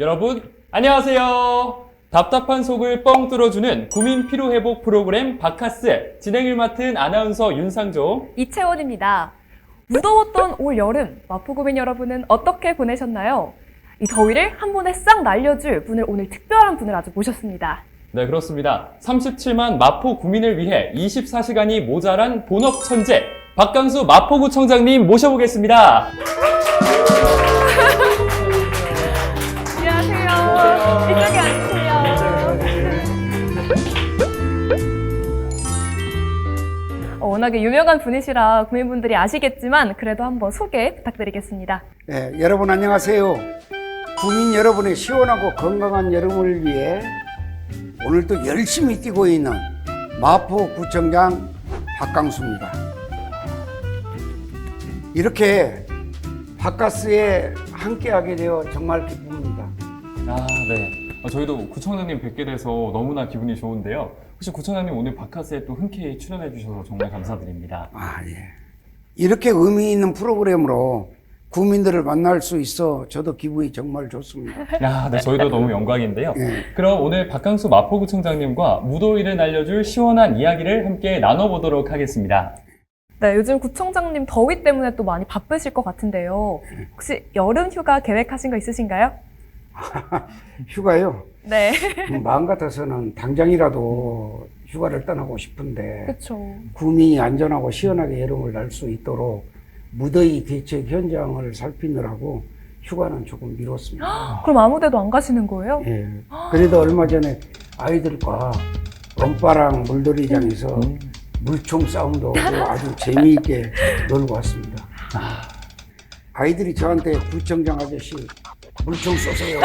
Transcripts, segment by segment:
여러분, 안녕하세요. 답답한 속을 뻥 뚫어주는 구민 피로 회복 프로그램 바카스 진행을 맡은 아나운서 윤상조. 이채원입니다. 무더웠던 올 여름, 마포구민 여러분은 어떻게 보내셨나요? 이 더위를 한 번에 싹 날려줄 분을 오늘 특별한 분을 아주 모셨습니다. 네, 그렇습니다. 37만 마포 구민을 위해 24시간이 모자란 본업 천재 박강수 마포구청장님 모셔보겠습니다. 워낙에 유명한 분이시라 구민분들이 아시겠지만 그래도 한번 소개 부탁드리겠습니다. 네, 여러분 안녕하세요. 국민 여러분의 시원하고 건강한 여름을 위해 오늘도 열심히 뛰고 있는 마포구청장 박강수입니다. 이렇게 바카스에 함께하게 되어 정말 기쁩니다. 아, 네. 어, 저희도 구청장님 뵙게 돼서 너무나 기분이 좋은데요. 혹시 구청장님 오늘 바카스에 또 흔쾌히 출연해 주셔서 정말 감사드립니다. 아, 예. 이렇게 의미 있는 프로그램으로 국민들을 만날 수 있어 저도 기분이 정말 좋습니다. 야, 네, 저희도 너무 영광인데요. 예. 그럼 오늘 박강수 마포구청장님과 무더위를 날려줄 시원한 이야기를 함께 나눠보도록 하겠습니다. 네, 요즘 구청장님 더위 때문에 또 많이 바쁘실 것 같은데요. 혹시 여름 휴가 계획하신 거 있으신가요? 휴가요. 네. 마음 같아서는 당장이라도 휴가를 떠나고 싶은데 그렇죠. 구민이 안전하고 시원하게 여름을 날 수 있도록 무더위 대책 현장을 살피느라고 휴가는 조금 미뤘습니다. 그럼 아무데도 안 가시는 거예요? 예. 그래도 얼마 전에 아이들과 엄빠랑 물놀이장에서 음. 물총 싸움도 아주 재미있게 놀고 왔습니다. 아이들이 저한테 구청장 아저씨 물총 쏘세요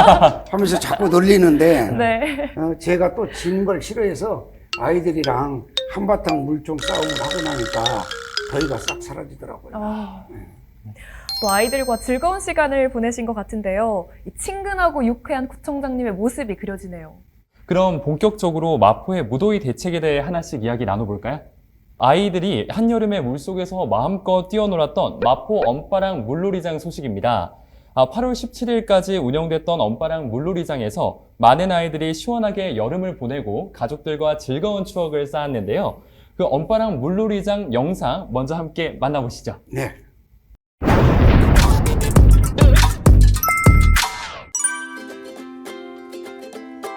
하면서 자꾸 놀리는데 네. 어, 제가 또 지는 걸 싫어해서 아이들이랑 한바탕 물총 싸움을 하고 나니까 더위가 싹 사라지더라고요. 아, 또 아이들과 즐거운 시간을 보내신 것 같은데요. 이 친근하고 유쾌한 구청장님의 모습이 그려지네요. 그럼 본격적으로 마포의 무더위 대책에 대해 하나씩 이야기 나눠볼까요? 아이들이 한여름에 물속에서 마음껏 뛰어놀았던 마포 엄빠랑 물놀이장 소식입니다. 아, 8월 17일까지 운영됐던 엄빠랑 물놀이장에서 많은 아이들이 시원하게 여름을 보내고 가족들과 즐거운 추억을 쌓았는데요. 그 엄빠랑 물놀이장 영상 먼저 함께 만나보시죠. 네.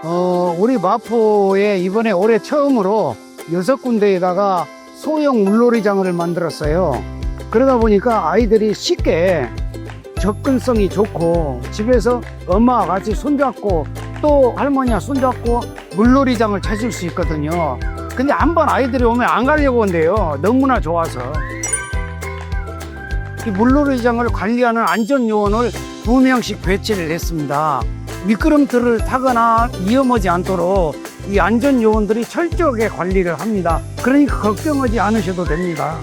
어, 우리 마포에 이번에 올해 처음으로 여섯 군데에다가 소형 물놀이장을 만들었어요. 그러다 보니까 아이들이 쉽게 접근성이 좋고 집에서 엄마와 같이 손잡고 또 할머니와 손잡고 물놀이장을 찾을 수 있거든요. 근데 한번 아이들이 오면 안 가려고 한대요. 너무나 좋아서. 이 물놀이장을 관리하는 안전요원을 두 명씩 배치를 했습니다. 미끄럼틀을 타거나 위험하지 않도록 이 안전요원들이 철저하게 관리를 합니다. 그러니까 걱정하지 않으셔도 됩니다.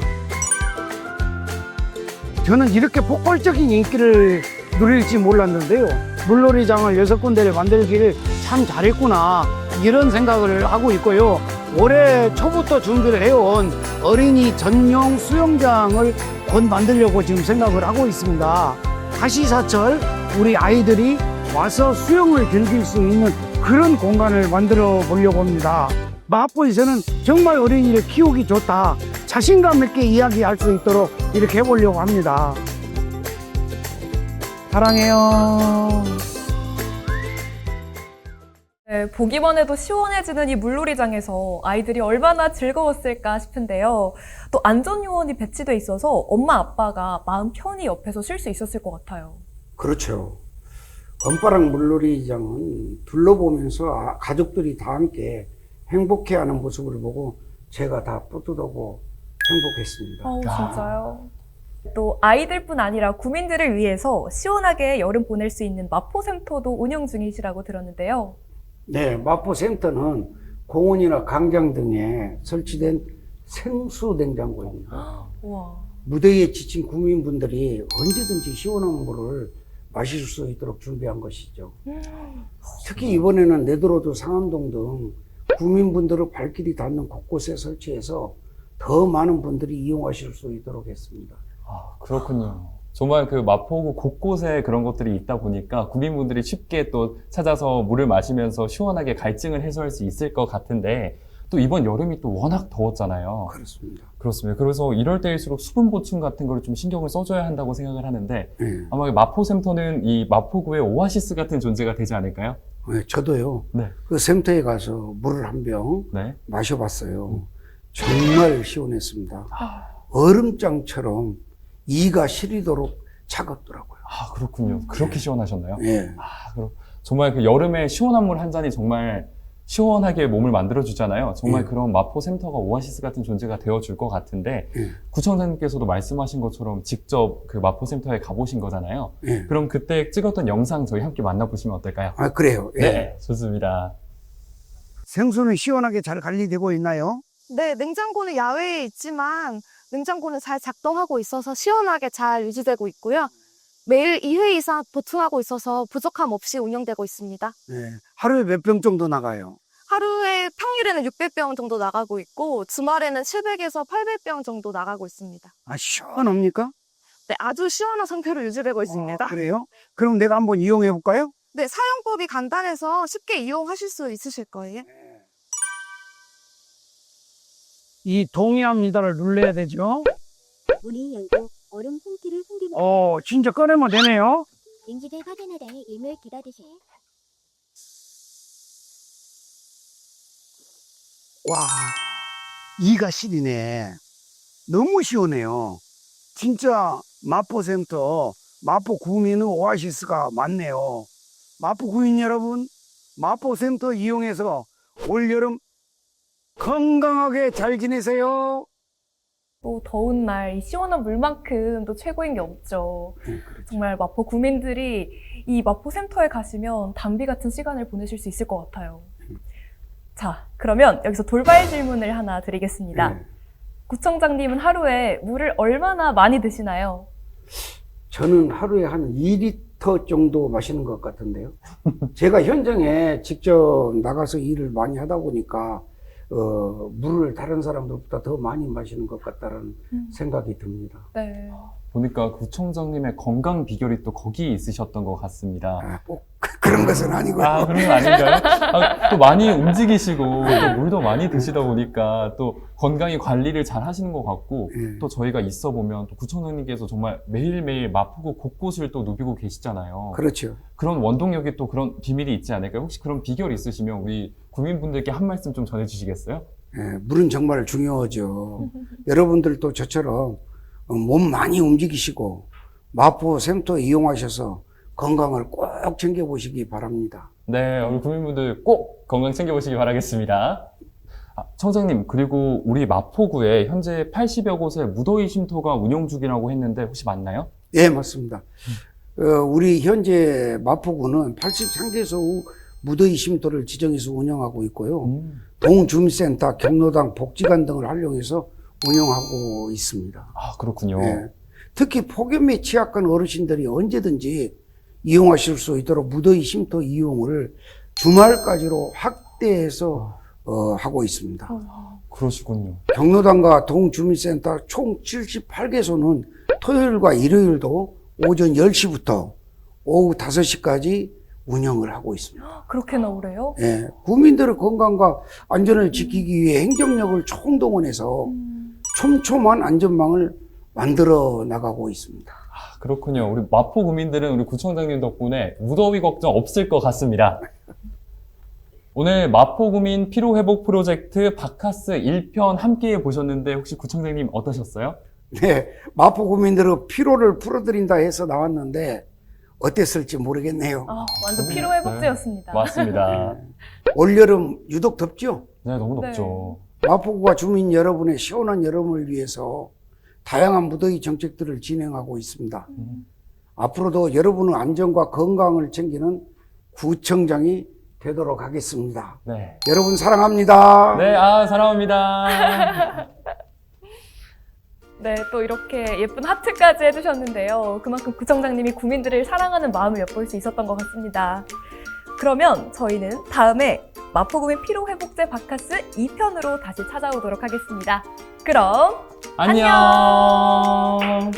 저는 이렇게 폭발적인 인기를 누릴지 몰랐는데요. 물놀이장을 여섯 군데를 만들기를 참 잘했구나. 이런 생각을 하고 있고요. 올해 초부터 준비를 해온 어린이 전용 수영장을 곧 만들려고 지금 생각을 하고 있습니다. 가시사철 우리 아이들이 와서 수영을 즐길 수 있는 그런 공간을 만들어 보려고 합니다. 마포에서는 정말 어린이를 키우기 좋다. 자신감 있게 이야기할 수 있도록 이렇게 해보려고 합니다. 사랑해요. 네, 보기만 해도 시원해지는 이 물놀이장에서 아이들이 얼마나 즐거웠을까 싶은데요. 또 안전요원이 배치돼 있어서 엄마 아빠가 마음 편히 옆에서 쉴 수 있었을 것 같아요. 그렇죠. 엄빠랑 물놀이장은 둘러보면서 아- 가족들이 다 함께 행복해하는 모습을 보고 제가 다 뿌듯하고 행복했습니다. 어우, 진짜요? 또 아이들뿐 아니라 구민들을 위해서 시원하게 여름 보낼 수 있는 마포센터도 운영 중이시라고 들었는데요. 네, 마포센터는 공원이나 강장 등에 설치된 생수 냉장고입니다. 우와. 무더위에 지친 국민분들이 언제든지 시원한 물을 마실 수 있도록 준비한 것이죠. 특히 이번에는 내도로드 상암동 등 국민분들의 발길이 닿는 곳곳에 설치해서 더 많은 분들이 이용하실 수 있도록 했습니다. 아, 그렇군요. 정말 그 마포구 곳곳에 그런 것들이 있다 보니까 구민분들이 쉽게 또 찾아서 물을 마시면서 시원하게 갈증을 해소할 수 있을 것 같은데 또 이번 여름이 또 워낙 더웠잖아요. 그렇습니다. 그렇습니다. 그래서 이럴 때일수록 수분 보충 같은 거를 좀 신경을 써줘야 한다고 생각을 하는데 예. 아마 마포센터는 이 마포구의 오아시스 같은 존재가 되지 않을까요? 예, 저도요. 네. 그 샘터에 가서 물을 한병 네. 마셔봤어요. 정말 시원했습니다. 얼음장처럼 이가 시리도록 차갑더라고요. 아, 그렇군요. 그렇게 시원하셨나요? 예. 아, 그럼 정말 그 여름에 시원한 물 한 잔이 정말 시원하게 몸을 만들어주잖아요. 정말 예. 그런 마포 센터가 오아시스 같은 존재가 되어줄 것 같은데 예. 구청장님께서도 말씀하신 것처럼 직접 그 마포 센터에 가보신 거잖아요. 예. 그럼 그때 찍었던 영상 저희 함께 만나보시면 어떨까요? 아, 그래요. 예. 네, 좋습니다. 생수는 시원하게 잘 관리되고 있나요? 네, 냉장고는 야외에 있지만 냉장고는 잘 작동하고 있어서 시원하게 잘 유지되고 있고요. 매일 2회 이상 보충하고 있어서 부족함 없이 운영되고 있습니다. 네. 하루에 몇 병 정도 나가요? 하루에 평일에는 600병 정도 나가고 있고 주말에는 700에서 800병 정도 나가고 있습니다. 아, 시원합니까? 네, 아주 시원한 상태로 유지되고 있습니다. 아, 그래요? 그럼 내가 한번 이용해 볼까요? 네, 사용법이 간단해서 쉽게 이용하실 수 있으실 거예요. 이 동의합니다를 눌러야 되죠? 문을 열고 얼음 홈티를 숨기면 어, 진짜 꺼내면 되네요. 인지대 확인하되 임을 기다리세요. 와, 이가 시리네. 너무 시원해요. 진짜 마포센터, 마포 구민의 오아시스가 많네요. 마포 구민 여러분, 마포센터 이용해서 올여름 건강하게 잘 지내세요. 또 더운 날 이 시원한 물만큼 또 최고인 게 없죠. 예, 그렇죠. 정말 마포 구민들이 이 마포 센터에 가시면 담비 같은 시간을 보내실 수 있을 것 같아요. 자, 그러면 여기서 돌발 질문을 하나 드리겠습니다. 예. 구청장님은 하루에 물을 얼마나 많이 드시나요? 저는 하루에 한 2리터 정도 마시는 것 같은데요. 제가 현장에 직접 나가서 일을 많이 하다 보니까 어, 물을 다른 사람들보다 더 많이 마시는 것 같다는 음. 생각이 듭니다. 네. 보니까 구청장님의 건강 비결이 또 거기 있으셨던 것 같습니다. 아, 꼭 그런 것은 아니고요. 아, 그런 건 아닌가요? 아, 또 많이 움직이시고, 또 물도 많이 드시다 보니까, 또 건강히 관리를 잘 하시는 것 같고, 예. 또 저희가 있어 보면, 또 구청장님께서 정말 매일매일 마포구 곳곳을 또 누비고 계시잖아요. 그렇죠. 그런 원동력이 또 그런 비밀이 있지 않을까요? 혹시 그런 비결 있으시면 우리 국민분들께 한 말씀 좀 전해주시겠어요? 예, 물은 정말 중요하죠. 여러분들도 저처럼 어, 몸 많이 움직이시고 마포 샘터 이용하셔서 건강을 꼭 챙겨보시기 바랍니다. 네, 우리 국민분들 꼭 건강 챙겨보시기 바라겠습니다. 아, 청장님, 그리고 우리 마포구에 현재 80여 곳의 무더위 쉼터가 운영 중이라고 했는데 혹시 맞나요? 예, 맞습니다. 어, 우리 현재 마포구는 83개소 무더위 쉼터를 지정해서 운영하고 있고요. 음. 동주민센터, 경로당, 복지관 등을 활용해서 운영하고 있습니다. 아, 그렇군요. 예. 특히 폭염에 취약한 어르신들이 언제든지 이용하실 수 있도록 무더위 쉼터 이용을 주말까지로 확대해서 어, 하고 있습니다. 그러시군요. 경로당과 동주민센터 총 78개소는 토요일과 일요일도 오전 10시부터 오후 5시까지 운영을 하고 있습니다. 그렇게나 오래요? 예, 국민들의 건강과 안전을 지키기 위해 행정력을 총동원해서 촘촘한 안전망을 만들어 나가고 있습니다. 아, 그렇군요. 우리 마포 구민들은 우리 구청장님 덕분에 무더위 걱정 없을 것 같습니다. 오늘 마포 구민 피로 회복 프로젝트 바카스 1편 함께 보셨는데 혹시 구청장님 어떠셨어요? 네, 마포 국민들의 피로를 풀어드린다 해서 나왔는데 어땠을지 모르겠네요. 아, 완전 피로 회복제였습니다. 맞습니다. 올여름 유독 덥죠? 네, 너무 네. 덥죠. 마포구와 주민 여러분의 시원한 여름을 위해서 다양한 무더위 정책들을 진행하고 있습니다. 음. 앞으로도 여러분의 안전과 건강을 챙기는 구청장이 되도록 하겠습니다. 네. 여러분 사랑합니다. 네, 아, 사랑합니다. 네, 또 이렇게 예쁜 하트까지 해주셨는데요. 그만큼 구청장님이 구민들을 사랑하는 마음을 엿볼 수 있었던 것 같습니다. 그러면 저희는 다음에 마포구민 피로회복제 바카스 2편으로 다시 찾아오도록 하겠습니다. 그럼 안녕.